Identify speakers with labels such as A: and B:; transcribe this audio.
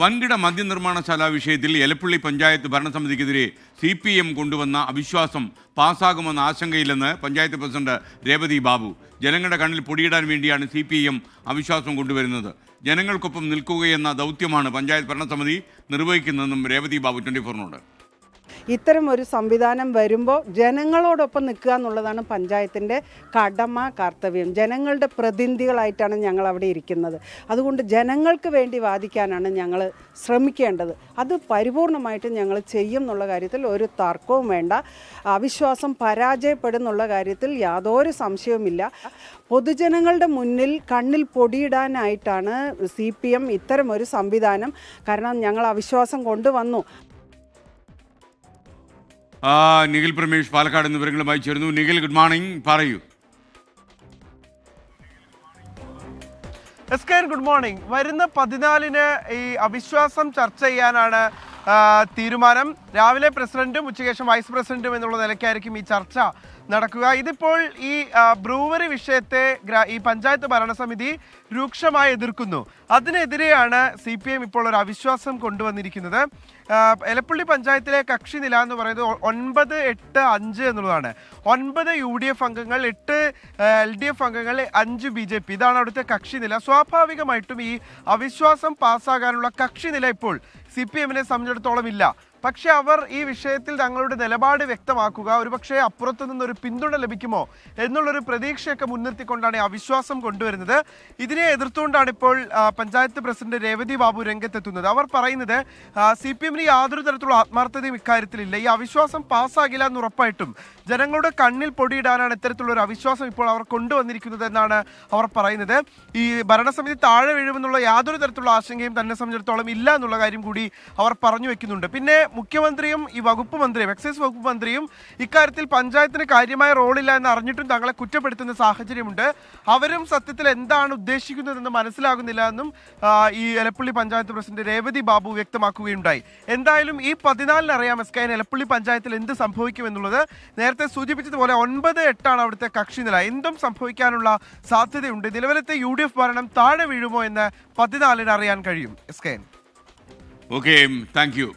A: വൻകിട മദ്യനിർമ്മാണശാല വിഷയത്തിൽ എലപ്പള്ളി പഞ്ചായത്ത് ഭരണസമിതിക്കെതിരെ സി പി എം കൊണ്ടുവന്ന അവിശ്വാസം പാസ്സാകുമെന്ന ആശങ്കയില്ലെന്ന് പഞ്ചായത്ത് പ്രസിഡന്റ് രേവതി ബാബു. ജനങ്ങളുടെ കണ്ണിൽ പൊടിയിടാൻ വേണ്ടിയാണ് സി പി എം അവിശ്വാസം കൊണ്ടുവരുന്നത്. ജനങ്ങൾക്കൊപ്പം നിൽക്കുകയെന്ന ദൗത്യമാണ് പഞ്ചായത്ത് ഭരണസമിതി നിർവഹിക്കുന്നതെന്നും രേവതി ബാബു ട്വന്റി ഫോറിനോട്
B: ഇത്തരം ഒരു സംവിധാനം വരുമ്പോൾ ജനങ്ങളോടൊപ്പം നിൽക്കുക എന്നുള്ളതാണ് പഞ്ചായത്തിന്റെ കടമ കർത്തവ്യം. ജനങ്ങളുടെ പ്രതിനിധികളായിട്ടാണ് ഞങ്ങൾ അവിടെ ഇരിക്കുന്നത്. അതുകൊണ്ട് ജനങ്ങൾക്ക് വേണ്ടി വാദിക്കാനാണ് ഞങ്ങൾ ശ്രമിക്കേണ്ടത്. അത് പരിപൂർണമായിട്ടും ഞങ്ങൾ ചെയ്യും എന്നുള്ള കാര്യത്തിൽ ഒരു തർക്കവും വേണ്ട. അവിശ്വാസം പരാജയപ്പെടുന്നുള്ള കാര്യത്തിൽ യാതൊരു സംശയവുമില്ല. പൊതുജനങ്ങളുടെ മുന്നിൽ കണ്ണിൽ പൊടിയിടാനായിട്ടാണ് സി പി എം ഇത്തരമൊരു സംവിധാനം. കാരണം ഞങ്ങൾ അവിശ്വാസം കൊണ്ടുവന്നു.
A: നിഖിൽ പ്രമേഷ് പാലക്കാട് വിവരങ്ങളുമായി ചേരുന്നു. നിഖിൽ ഗുഡ് മോർണിംഗ് പറയൂ.
C: എസ് കെ ഗുഡ് മോർണിംഗ് വരുന്ന പതിനാലിന് ഈ അവിശ്വാസം ചർച്ച ചെയ്യാനാണ് തീരുമാനം. രാവിലെ പ്രസിഡന്റും ഉച്ചയ്ക്ക് വൈസ് പ്രസിഡന്റും എന്നുള്ള നിലയ്ക്കായിരിക്കും ഈ ചർച്ച നടക്കുക. ഇതിപ്പോൾ ഈ ബ്രൂവറി വിഷയത്തെ ഈ പഞ്ചായത്ത് ഭരണസമിതി രൂക്ഷമായി എതിർക്കുന്നു. അതിനെതിരെയാണ് സി പി എം ഇപ്പോൾ ഒരു അവിശ്വാസം കൊണ്ടുവന്നിരിക്കുന്നത്. എലപ്പള്ളി പഞ്ചായത്തിലെ കക്ഷി നില എന്ന് പറയുന്നത് ഒൻപത് എട്ട് അഞ്ച് എന്നുള്ളതാണ്. ഒൻപത് യു ഡി എഫ് അംഗങ്ങൾ എട്ട് എൽ ഡി എഫ് അംഗങ്ങൾ അഞ്ച് ബി ജെ പി. ഇതാണ് അവിടുത്തെ കക്ഷി നില. സ്വാഭാവികമായിട്ടും ഈ അവിശ്വാസം പാസ്സാകാനുള്ള കക്ഷി നില ഇപ്പോൾ സി പി എമ്മിനെ സംബന്ധിച്ചിടത്തോളം ഇല്ല. പക്ഷെ അവർ ഈ വിഷയത്തിൽ തങ്ങളുടെ നിലപാട് വ്യക്തമാക്കുക ഒരുപക്ഷെ അപ്പുറത്തു നിന്നൊരു പിന്തുണ ലഭിക്കുമോ എന്നുള്ളൊരു പ്രതീക്ഷയൊക്കെ മുൻനിർത്തിക്കൊണ്ടാണ് അവിശ്വാസം കൊണ്ടുവരുന്നത്. ഇതിനെ എതിർത്തുകൊണ്ടാണ് ഇപ്പോൾ പഞ്ചായത്ത് പ്രസിഡന്റ് രേവതി ബാബു രംഗത്തെത്തുന്നത്. അവർ പറയുന്നത് സി പി എമ്മിന് യാതൊരു തരത്തിലുള്ള ആത്മാർത്ഥതയും ഇക്കാര്യത്തിലില്ല. ഈ അവിശ്വാസം പാസ്സാകില്ല എന്ന് ഉറപ്പായിട്ടും ജനങ്ങളുടെ കണ്ണിൽ പൊടിയിടാനാണ് ഇത്തരത്തിലുള്ള ഒരു അവിശ്വാസം ഇപ്പോൾ അവർ കൊണ്ടുവന്നിരിക്കുന്നത് എന്നാണ് അവർ പറയുന്നത്. ഈ ഭരണസമിതി താഴെ വീഴുമെന്നുള്ള യാതൊരു തരത്തിലുള്ള ആശങ്കയും തന്നെ സംബന്ധിച്ചിടത്തോളം ഇല്ല എന്നുള്ള കാര്യം കൂടി അവർ പറഞ്ഞു വെക്കുന്നുണ്ട്. പിന്നെ മുഖ്യമന്ത്രിയും ഈ വകുപ്പ് മന്ത്രിയും എക്സൈസ് വകുപ്പ് മന്ത്രിയും ഇക്കാര്യത്തിൽ പഞ്ചായത്തിന് കാര്യമായ റോളില്ല എന്ന് അറിഞ്ഞിട്ടും തങ്ങളെ കുറ്റപ്പെടുത്തുന്ന സാഹചര്യമുണ്ട്. അവരും സത്യത്തിൽ എന്താണ് ഉദ്ദേശിക്കുന്നതെന്ന് മനസ്സിലാകുന്നില്ല എന്നും ഈ എലപ്പള്ളി പഞ്ചായത്ത് പ്രസിഡന്റ് രേവതി ബാബു വ്യക്തമാക്കുകയുണ്ടായി. എന്തായാലും ഈ പതിനാലിന് അറിയാം എസ് കെ എലപ്പള്ളി പഞ്ചായത്തിൽ എന്ത് സംഭവിക്കും എന്നുള്ളത് നേരത്തെ സൂചിപ്പിച്ചതുപോലെ ഒൻപത് എട്ടാണ് അവിടുത്തെ കക്ഷി നില. എന്തും സംഭവിക്കാനുള്ള സാധ്യതയുണ്ട്. നിലവിലത്തെ യു ഡി എഫ് ഭരണം താഴെ വീഴുമോ എന്ന് പതിനാലിന് അറിയാൻ കഴിയും. S K
A: okay thank you